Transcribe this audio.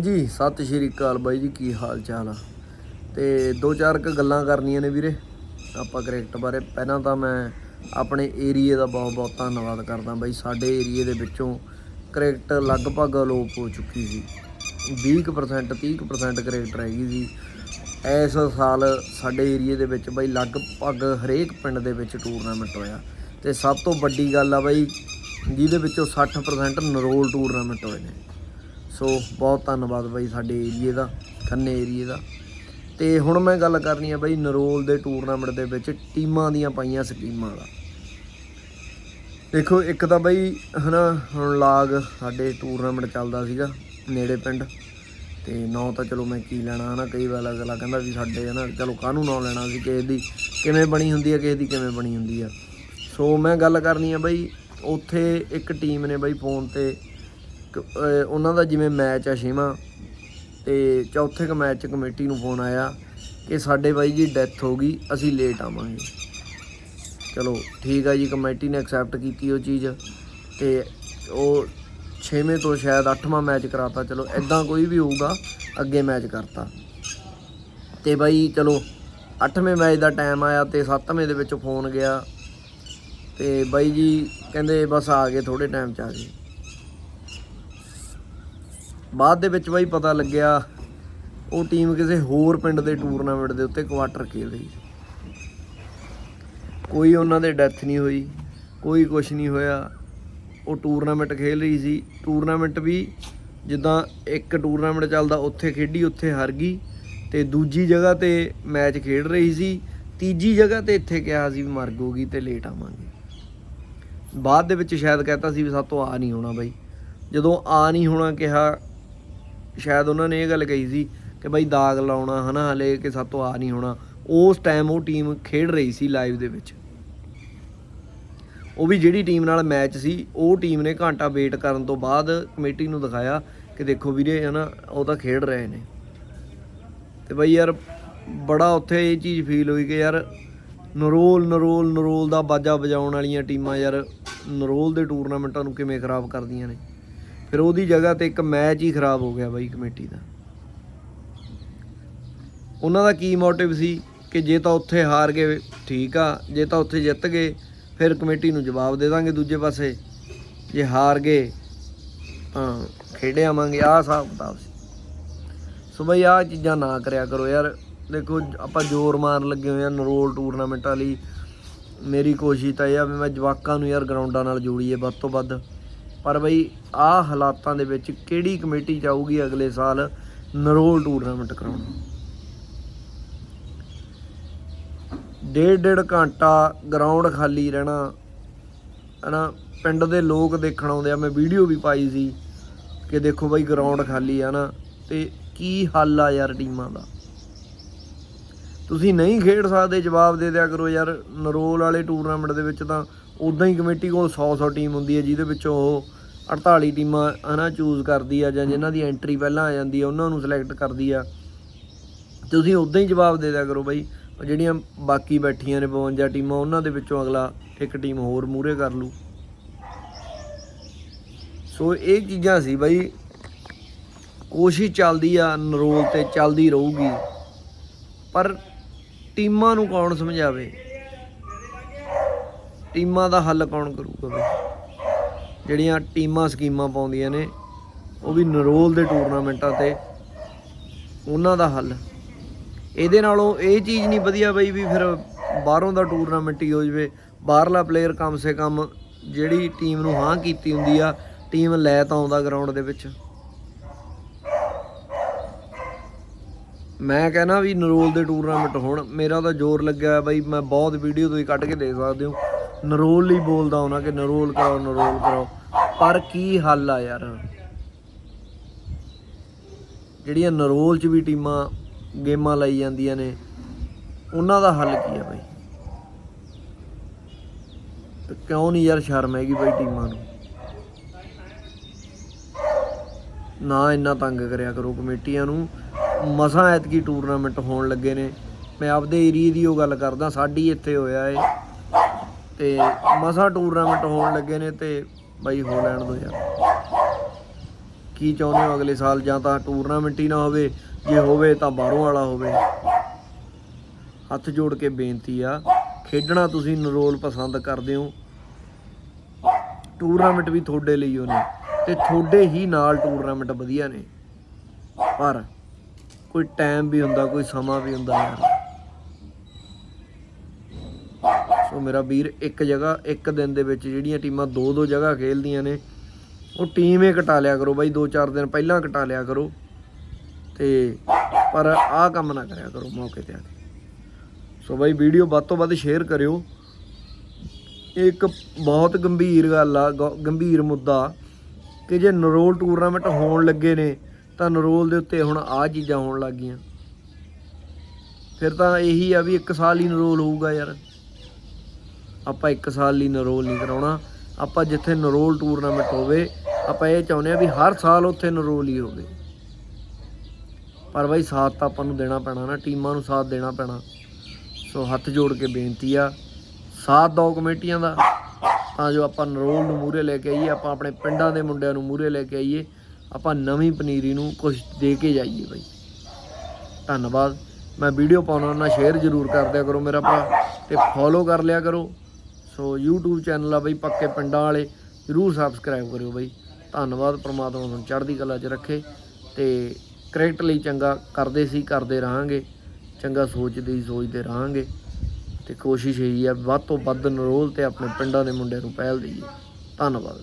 ਜੀ, ਸਤਿ ਸ਼੍ਰੀ ਅਕਾਲ ਬਾਈ ਜੀ, ਕੀ ਹਾਲ ਚਾਲ ਆ? ਤੇ ਦੋ ਚਾਰ ਕ ਗੱਲਾਂ ਕਰਨੀਆਂ ਨੇ ਵੀਰੇ, ਆਪਾਂ ਕ੍ਰਿਕਟ ਬਾਰੇ। ਪਹਿਲਾਂ ਤਾਂ ਮੈਂ ਆਪਣੇ ਏਰੀਏ ਦਾ ਬਹੁਤ ਬਹੁਤ ਧੰਨਵਾਦ ਕਰਦਾ ਬਾਈ। ਸਾਡੇ ਏਰੀਏ ਦੇ ਵਿੱਚੋਂ ਕ੍ਰਿਕਟ ਲਗਭਗ ਅਲੋਪ ਹੋ ਚੁੱਕੀ ਸੀ। 20% 30% ਕ੍ਰਿਕਟ ਰਹਿ ਗਈ ਸੀ। ਇਸ ਸਾਲ ਸਾਡੇ ਏਰੀਏ ਦੇ ਵਿੱਚ ਬਾਈ ਲਗਭਗ ਹਰੇਕ ਪਿੰਡ ਦੇ ਵਿੱਚ ਟੂਰਨਾਮੈਂਟ ਹੋਇਆ। ਤੇ ਸਭ ਤੋਂ ਵੱਡੀ ਗੱਲ ਆ ਬਾਈ, ਜਿਹਦੇ ਵਿੱਚੋਂ 60% ਨਰੋਲ ਟੂਰਨਾਮੈਂਟ ਹੋਏ ਨੇ। ਸੋ ਬਹੁਤ ਧੰਨਵਾਦ ਬਾਈ ਸਾਡੇ ਏਰੀਏ ਦਾ, ਖੰਨੇ ਏਰੀਏ ਦਾ। ਤੇ ਹੁਣ ਮੈਂ ਗੱਲ ਕਰਨੀ ਆ ਬਾਈ ਨਰੋਲ ਦੇ ਟੂਰਨਾਮੈਂਟ ਦੇ ਵਿੱਚ ਟੀਮਾਂ ਦੀਆਂ ਪਾਈਆਂ ਸਕੀਮਾਂ ਦਾ। ਦੇਖੋ, ਇੱਕ ਤਾਂ ਬਾਈ ਹਨਾ, ਹੁਣ ਲਾਗ ਸਾਡੇ ਟੂਰਨਾਮੈਂਟ ਚੱਲਦਾ ਸੀਗਾ ਨੇੜੇ ਪਿੰਡ। ਤੇ ਨਾਂ ਤਾਂ ਚਲੋ ਮੈਂ ਕੀ ਲੈਣਾ ਹਨਾ, ਕਈ ਵਾਰ ਅਗਲਾ ਕਹਿੰਦਾ ਵੀ ਸਾਡੇ ਹਨਾ, ਚਲੋ ਕਾਹਨੂੰ ਨਾਂ ਲੈਣਾ ਸੀ, ਕਿਸੇ ਦੀ ਕਿਵੇਂ ਬਣੀ ਹੁੰਦੀ ਹੈ ਕਿਸੇ ਦੀ ਕਿਵੇਂ ਬਣੀ ਹੁੰਦੀ ਆ। ਸੋ ਮੈਂ ਗੱਲ ਕਰਨੀ ਆ ਬਾਈ, ਉੱਥੇ ਇੱਕ ਟੀਮ ਨੇ ਬਾਈ ਫੋਨ ਤੇ ਉਹਨਾਂ ਦਾ ਜਿਵੇਂ ਮੈਚ ਆ ਛੇਵਾਂ, ਤੇ ਚੌਥੇ ਕ ਮੈਚ 'ਚ ਕਮੇਟੀ ਨੂੰ ਫੋਨ ਆਇਆ ਕਿ ਸਾਡੇ ਬਾਈ ਜੀ ਡੈਥ ਹੋ ਗਈ, ਅਸੀਂ ਲੇਟ ਆਵਾਂਗੇ। ਚਲੋ, ਠੀਕ ਆ ਜੀ, ਕਮੇਟੀ ਨੇ ਐਕਸੈਪਟ ਕੀਤੀ ਉਹ ਚੀਜ਼, ਤੇ ਉਹ ਛੇਵੇਂ ਤੋਂ ਸ਼ਾਇਦ ਅੱਠਵਾਂ ਮੈਚ ਕਰਾਤਾ, ਚਲੋ ਐਦਾਂ ਕੋਈ ਵੀ ਹੋਊਗਾ, ਅੱਗੇ ਮੈਚ ਕਰਤਾ। ਤੇ ਬਾਈ, ਚਲੋ, ਅੱਠਵੇਂ ਮੈਚ ਦਾ ਟਾਈਮ ਆਇਆ ਤੇ ਸੱਤਵੇਂ ਦੇ ਵਿੱਚ ਫੋਨ ਗਿਆ, ਤੇ ਬਾਈ ਜੀ ਕਹਿੰਦੇ ਬਸ ਆ ਗਏ ਥੋੜੇ ਟਾਈਮ ਚ ਆ ਗਏ। ਬਾਅਦ ਦੇ ਵਿੱਚ ਬਾਈ ਪਤਾ ਲੱਗਿਆ ਉਹ ਟੀਮ ਕਿਸੇ ਹੋਰ ਪਿੰਡ ਦੇ ਟੂਰਨਾਮੈਂਟ ਦੇ ਉੱਤੇ ਕੁਆਟਰ ਖੇਡ ਰਹੀ। ਕੋਈ ਉਹਨਾਂ ਦੇ ਡੈਥ ਨਹੀਂ ਹੋਈ, ਕੋਈ ਕੁਝ ਨਹੀਂ ਹੋਇਆ। ਉਹ ਟੂਰਨਾਮੈਂਟ ਖੇਲ ਰਹੀ ਸੀ। ਟੂਰਨਾਮੈਂਟ ਵੀ ਜਿੱਦਾਂ ਇੱਕ ਟੂਰਨਾਮੈਂਟ ਚੱਲਦਾ, ਉੱਥੇ ਖੇਡੀ, ਉੱਥੇ ਹਾਰ ਗਈ ਤੇ ਦੂਜੀ ਜਗ੍ਹਾ ਤੇ ਮੈਚ ਖੇਡ ਰਹੀ ਸੀ। ਤੀਜੀ ਜਗ੍ਹਾ ਤੇ ਇੱਥੇ ਕਿਹਾ ਸੀ ਵੀ ਮਰ ਗੋਗੀ ਤੇ ਲੇਟ ਆਵਾਂਗੇ। ਬਾਅਦ ਦੇ ਵਿੱਚ ਸ਼ਾਇਦ ਕਹਤਾ ਸੀ ਵੀ ਸਾਤੋਂ ਆ ਨਹੀਂ ਹੋਣਾ ਬਾਈ। ਜਦੋਂ ਆ ਨਹੀਂ ਹੋਣਾ ਕਿਹਾ ਸ਼ਾਇਦ ਉਹਨਾਂ ਨੇ ਇਹ ਗੱਲ ਕਹੀ ਸੀ ਕਿ ਬਾਈ ਦਾਗ ਲਾਉਣਾ ਹਨਾ, ਹਲੇ ਕਿ ਸਾਤੋਂ ਆ ਨਹੀਂ ਹੋਣਾ। ਉਸ ਟਾਈਮ ਉਹ ਟੀਮ ਖੇਡ ਰਹੀ ਸੀ ਲਾਈਵ ਦੇ ਵਿੱਚ। ਉਹ ਵੀ ਜਿਹੜੀ ਟੀਮ ਨਾਲ ਮੈਚ ਸੀ, ਉਹ ਟੀਮ ਨੇ ਘੰਟਾ ਵੇਟ ਕਰਨ ਤੋਂ ਬਾਅਦ ਕਮੇਟੀ ਨੂੰ ਦਿਖਾਇਆ ਕਿ ਦੇਖੋ ਵੀਰੇ ਹਨਾ, ਉਹ ਤਾਂ ਖੇਡ ਰਹੇ ਨੇ। ਤੇ ਬਈ ਯਾਰ ਬੜਾ ਉੱਥੇ ਇਹ ਚੀਜ਼ ਫੀਲ ਹੋਈ ਕਿ ਯਾਰ ਨਰੋਲ ਨਰੋਲ ਨਰੋਲ ਦਾ ਬਾਜਾ ਵਜਾਉਣ ਵਾਲੀਆਂ ਟੀਮਾਂ ਯਾਰ ਨਰੋਲ ਦੇ ਟੂਰਨਾਮੈਂਟਾਂ ਨੂੰ ਕਿਵੇਂ ਖਰਾਬ ਕਰਦੀਆਂ ਨੇ। ਫਿਰ ਉਹਦੀ ਜਗ੍ਹਾ ਤੇ ਇੱਕ ਮੈਚ ਹੀ ਖਰਾਬ ਹੋ ਗਿਆ ਬਾਈ ਕਮੇਟੀ ਦਾ। ਉਹਨਾਂ ਦਾ ਕੀ ਮੋਟਿਵ ਸੀ ਕਿ ਜੇ ਤਾਂ ਉੱਥੇ ਹਾਰ ਗਏ, ਠੀਕ ਆ, ਜੇ ਤਾਂ ਉੱਥੇ ਜਿੱਤ ਗਏ, ਫਿਰ ਕਮੇਟੀ ਨੂੰ ਜਵਾਬ ਦੇ ਦਾਂਗੇ ਦੂਜੇ ਪਾਸੇ। ਜੇ ਹਾਰ ਗਏ, ਤਾਂ ਖੇਡੇ ਆਵਾਂਗੇ, ਆਹ ਹਿਸਾਬ ਕਿਤਾਬ ਸੀ। ਸੋ ਬਈ ਆਹ ਚੀਜ਼ਾਂ ਨਾ ਕਰਿਆ ਕਰੋ ਯਾਰ। ਦੇਖੋ, ਆਪਾਂ ਜ਼ੋਰ ਮਾਰਨ ਲੱਗੇ ਹੋਏ ਆ ਨਰੋਲ ਟੂਰਨਾਮੈਂਟਾਂ ਲਈ ਮੇਰੀ ਕੋਸ਼ਿਸ਼ ਤਾਂ ਇਹ ਆ ਵੀ ਮੈਂ ਜਵਾਕਾਂ ਨੂੰ ਯਾਰ ਗਰਾਊਂਡਾਂ ਨਾਲ ਜੋੜੀਏ ਵੱਧ ਤੋਂ ਵੱਧ। ਪਰ ਬਈ ਆਹ ਹਾਲਾਤਾਂ ਦੇ ਵਿੱਚ ਕਿਹੜੀ ਕਮੇਟੀ ਚਾਹੂਗੀ ਅਗਲੇ ਸਾਲ ਨਰੋਲ ਟੂਰਨਾਮੈਂਟ ਕਰਾਉਣ? ਡੇਢ ਡੇਢ ਘੰਟਾ ਗਰਾਊਂਡ ਖਾਲੀ ਰਹਿਣਾ। ਹਨਾ, ਪਿੰਡ ਦੇ ਲੋਕ ਦੇਖਣ ਆਉਂਦੇ ਆ। ਮੈਂ ਵੀਡੀਓ ਵੀ ਪਾਈ ਸੀ ਕਿ ਦੇਖੋ ਬਾਈ ਗਰਾਊਂਡ ਖਾਲੀ ਆ ਨਾ। ਤੇ ਕੀ ਹੱਲ ਆ ਯਾਰ ਟੀਮਾਂ ਦਾ? ਤੁਸੀਂ ਨਹੀਂ ਖੇਡ ਸਕਦੇ, ਜਵਾਬ ਦੇ ਦਿਆ ਕਰੋ ਯਾਰ। ਨਰੋਲ ਵਾਲੇ ਟੂਰਨਾਮੈਂਟ ਦੇ ਵਿੱਚ ਤਾਂ ਉਦਾਂ ਹੀ ਕਮੇਟੀ ਕੋਲ 100 100 ਟੀਮ ਹੁੰਦੀ ਹੈ, ਜਿਹਦੇ ਵਿੱਚੋਂ ਉਹ 48 ਟੀਮਾਂ ਹਨਾ ਚੂਜ਼ ਕਰਦੀ ਆ ਜਾਂ ਜਿਨ੍ਹਾਂ ਦੀ ਐਂਟਰੀ ਪਹਿਲਾਂ ਆ ਜਾਂਦੀ ਆ, ਉਹਨਾਂ ਨੂੰ ਸਿਲੈਕਟ ਕਰਦੀ ਆ। ਤੁਸੀਂ ਉਦਾਂ ਹੀ ਜਵਾਬ ਦੇ ਦਿਆ ਕਰੋ ਬਾਈ ਜਿਹੜੀਆਂ ਬਾਕੀ ਬੈਠੀਆਂ ਨੇ 52 ਟੀਮਾਂ, ਉਹਨਾਂ ਦੇ ਵਿੱਚੋਂ ਅਗਲਾ ਇੱਕ ਟੀਮ ਹੋਰ ਮੂਰੇ ਕਰ ਲੂ ਸੋ ਇਹ ਚੀਜ਼ਾਂ ਸੀ ਬਾਈ। ਕੋਸ਼ਿਸ਼ ਚੱਲਦੀ ਆ ਨਰੋਲ ਤੇ ਚੱਲਦੀ ਰਹੂਗੀ। ਪਰ ਟੀਮਾਂ ਨੂੰ ਕੌਣ ਸਮਝਾਵੇ? ਟੀਮਾਂ ਦਾ ਹੱਲ ਕੌਣ ਕਰੂਗਾ ਬਈ? ਜਿਹੜੀਆਂ ਟੀਮਾਂ ਸਕੀਮਾਂ ਪਾਉਂਦੀਆਂ ਨੇ, ਉਹ ਵੀ ਨਰੋਲ ਦੇ ਟੂਰਨਾਮੈਂਟਾਂ ਤੇ ਉਹਨਾਂ ਦਾ ਹੱਲ। ਇਹਦੇ ਨਾਲੋਂ ਇਹ ਚੀਜ਼ ਨਹੀਂ ਵਧੀਆ ਬਈ ਵੀ ਫਿਰ ਬਾਹਰੋਂ ਦਾ ਟੂਰਨਾਮੈਂਟ ਹੀ ਹੋ ਜਵੇ। ਬਾਹਰਲਾ ਪਲੇਅਰ ਕਮ ਸੇ ਕਮ ਜਿਹੜੀ ਟੀਮ ਨੂੰ ਹਾਂ ਕੀਤੀ ਹੁੰਦੀ ਆ ਟੀਮ ਲੈ ਤਾਂ ਆਉਂਦਾ ਗਰਾਊਂਡ ਦੇ ਵਿੱਚ। ਮੈਂ ਕਹਿੰਦਾ ਵੀ ਨਰੋਲ ਦੇ ਟੂਰਨਾਮੈਂਟ ਹੋਣ, ਮੇਰਾ ਤਾਂ ਜ਼ੋਰ ਲੱਗਿਆ ਹੋਇਆ ਬਾਈ, ਮੈਂ ਬਹੁਤ ਵੀਡੀਓ ਤੁਸੀਂ ਕੱਢ ਕੇ ਦੇਖ ਸਕਦੇ ਹੋ। ਨਰੋਲ ਲਈ ਬੋਲਦਾ ਹੋਣਾ ਕਿ ਨਰੋਲ ਕਰਾਓ ਨਰੋਲ ਕਰਾਓ ਪਰ ਕੀ ਹੱਲ ਆ ਯਾਰ? ਜਿਹੜੀਆਂ ਨਰੋਲ 'ਚ ਵੀ ਟੀਮਾਂ ਗੇਮਾਂ ਲਾਈ ਜਾਂਦੀਆਂ ਨੇ, ਉਹਨਾਂ ਦਾ ਹੱਲ ਕੀ ਆ ਬਾਈ? ਤੇ ਕਿਉਂ ਨਹੀਂ ਯਾਰ ਸ਼ਰਮ ਹੈਗੀ ਬਾਈ ਟੀਮਾਂ ਨੂੰ? ਨਾ ਇੰਨਾ ਤੰਗ ਕਰਿਆ ਕਰੋ ਕਮੇਟੀਆਂ ਨੂੰ। ਮਸਾਂ ਐਤਕੀ ਟੂਰਨਾਮੈਂਟ ਹੋਣ ਲੱਗੇ ਨੇ। ਮੈਂ ਆਪਦੇ ਏਰੀਏ ਦੀ ਉਹ ਗੱਲ ਕਰਦਾ, ਸਾਡੀ ਇੱਥੇ ਹੋਇਆ ਏ। ਤੇ ਮਸਾਂ ਟੂਰਨਾਮੈਂਟ ਹੋਣ ਲੱਗੇ ਨੇ ਤੇ ਬਾਈ ਹੋ ਲੈਣ ਦੋ ਯਾਰ। ਕੀ ਚਾਹੁੰਦੇ ਹੋ ਅਗਲੇ ਸਾਲ? ਜਾਂ ਤਾਂ ਟੂਰਨਾਮੈਂਟ ਹੀ ਨਾ ਹੋਵੇ, ਜੇ ਹੋਵੇ ਤਾਂ ਬਾਹਰੋਂ ਵਾਲਾ ਹੋਵੇ। ਹੱਥ ਜੋੜ ਕੇ ਬੇਨਤੀ ਆ, ਖੇਡਣਾ ਤੁਸੀਂ ਨਰੋਲ ਪਸੰਦ ਕਰਦੇ ਹੋ। ਟੂਰਨਾਮੈਂਟ ਵੀ ਤੁਹਾਡੇ ਲਈ ਹੋ ਨੇ ਤੇ ਤੁਹਾਡੇ ਹੀ ਨਾਲ ਟੂਰਨਾਮੈਂਟ ਵਧੀਆ ਨੇ। ਪਰ ਕੋਈ ਟਾਈਮ ਵੀ ਹੁੰਦਾ, ਕੋਈ ਸਮਾਂ ਵੀ ਹੁੰਦਾ ਯਾਰ। ਸੋ ਮੇਰਾ ਵੀਰ ਇੱਕ ਜਗ੍ਹਾ, ਇੱਕ ਦਿਨ ਦੇ ਵਿੱਚ ਜਿਹੜੀਆਂ ਟੀਮਾਂ ਦੋ ਦੋ ਜਗ੍ਹਾ ਖੇਲਦੀਆਂ ਨੇ, ਉਹ ਟੀਮ ਹੀ ਕਟਾ ਲਿਆ ਕਰੋ ਬਾਈ 2-4 ਦਿਨ ਪਹਿਲਾਂ ਕਟਾ ਲਿਆ ਕਰੋ। ਤੇ ਪਰ ਆਹ ਕੰਮ ਨਾ ਕਰਿਆ ਕਰੋ ਮੌਕੇ ਤੇ ਆ ਕੇ। ਸੋ ਬਾਈ, ਵੀਡੀਓ ਵੱਧ ਤੋਂ ਵੱਧ ਸ਼ੇਅਰ ਕਰਿਓ। ਇਹ ਇੱਕ ਬਹੁਤ ਗੰਭੀਰ ਗੱਲ ਆ, ਗ- ਗੰਭੀਰ ਮੁੱਦਾ ਕਿ ਜੇ ਨਰੋਲ ਟੂਰਨਾਮੈਂਟ ਹੋਣ ਲੱਗੇ ਨੇ, ਤਾਂ ਨਰੋਲ ਦੇ ਉੱਤੇ ਹੁਣ ਆਹ ਚੀਜ਼ਾਂ ਹੋਣ ਲੱਗ ਗਈਆਂ। ਫਿਰ ਤਾਂ ਇਹੀ ਆ ਵੀ ਇੱਕ ਸਾਲ ਹੀ ਨਰੋਲ ਹੋਊਗਾ ਯਾਰ। ਆਪਾਂ ਇੱਕ ਸਾਲ ਲਈ ਨਰੋਲ ਨਹੀਂ ਕਰਾਉਣਾ। ਆਪਾਂ ਜਿੱਥੇ ਨਰੋਲ ਟੂਰਨਾਮੈਂਟ ਹੋਵੇ, ਆਪਾਂ ਇਹ ਚਾਹੁੰਦੇ ਆ ਵੀ ਹਰ ਸਾਲ ਉੱਥੇ ਨਰੋਲ ਹੀ ਹੋਵੇ। ਪਰ ਬਾਈ ਸਾਥ ਤਾਂ ਆਪਾਂ ਨੂੰ ਦੇਣਾ ਪੈਣਾ ਨਾ, ਟੀਮਾਂ ਨੂੰ ਸਾਥ ਦੇਣਾ ਪੈਣਾ। ਸੋ ਹੱਥ ਜੋੜ ਕੇ ਬੇਨਤੀ ਆ, ਸਾਥ ਦੋ ਕਮੇਟੀਆਂ ਦਾ, ਤਾਂ ਜੋ ਆਪਾਂ ਨਰੋਲ ਨੂੰ ਮੂਰੇ ਲੈ ਕੇ ਆਈਏ, ਆਪਾਂ ਆਪਣੇ ਪਿੰਡਾਂ ਦੇ ਮੁੰਡਿਆਂ ਨੂੰ ਮੂਰੇ ਲੈ ਕੇ ਆਈਏ, ਆਪਾਂ ਨਵੀਂ ਪਨੀਰੀ ਨੂੰ ਕੁਝ ਦੇ ਕੇ ਜਾਈਏ ਬਾਈ। ਧੰਨਵਾਦ। ਮੈਂ ਵੀਡੀਓ ਪਾਉਣਾ ਉਹਨਾਂ ਸ਼ੇਅਰ ਜ਼ਰੂਰ ਕਰ ਦਿਆ ਕਰੋ ਮੇਰਾ ਭਰਾ, ਤੇ ਫੋਲੋ ਕਰ ਲਿਆ ਕਰੋ। ਸੋ YouTube ਚੈਨਲ ਆ ਬਈ, ਪੱਕੇ ਪਿੰਡਾਂ ਵਾਲੇ, ਜ਼ਰੂਰ ਸਬਸਕ੍ਰਾਈਬ ਕਰਿਓ ਬਈ। ਧੰਨਵਾਦ, ਪ੍ਰਮਾਤਮਾ ਤੁਹਾਨੂੰ ਚੜ੍ਹਦੀ ਕਲਾ 'ਚ ਰੱਖੇ ਤੇ ਕ੍ਰਿਕਟ ਲਈ ਚੰਗਾ ਕਰਦੇ ਸੀ, ਕਰਦੇ ਰਹਾਂਗੇ। ਚੰਗਾ ਸੋਚਦੇ ਹੀ ਸੋਚਦੇ ਰਹਾਂਗੇ। ਤੇ ਕੋਸ਼ਿਸ਼ ਇਹੀ ਆ, ਵੱਧ ਤੋਂ ਵੱਧ ਨਰੋਲ ਤੇ ਆਪਣੇ ਪਿੰਡਾਂ ਦੇ ਮੁੰਡਿਆਂ ਨੂੰ ਪਹਿਲ ਦੇਈਏ। ਧੰਨਵਾਦ।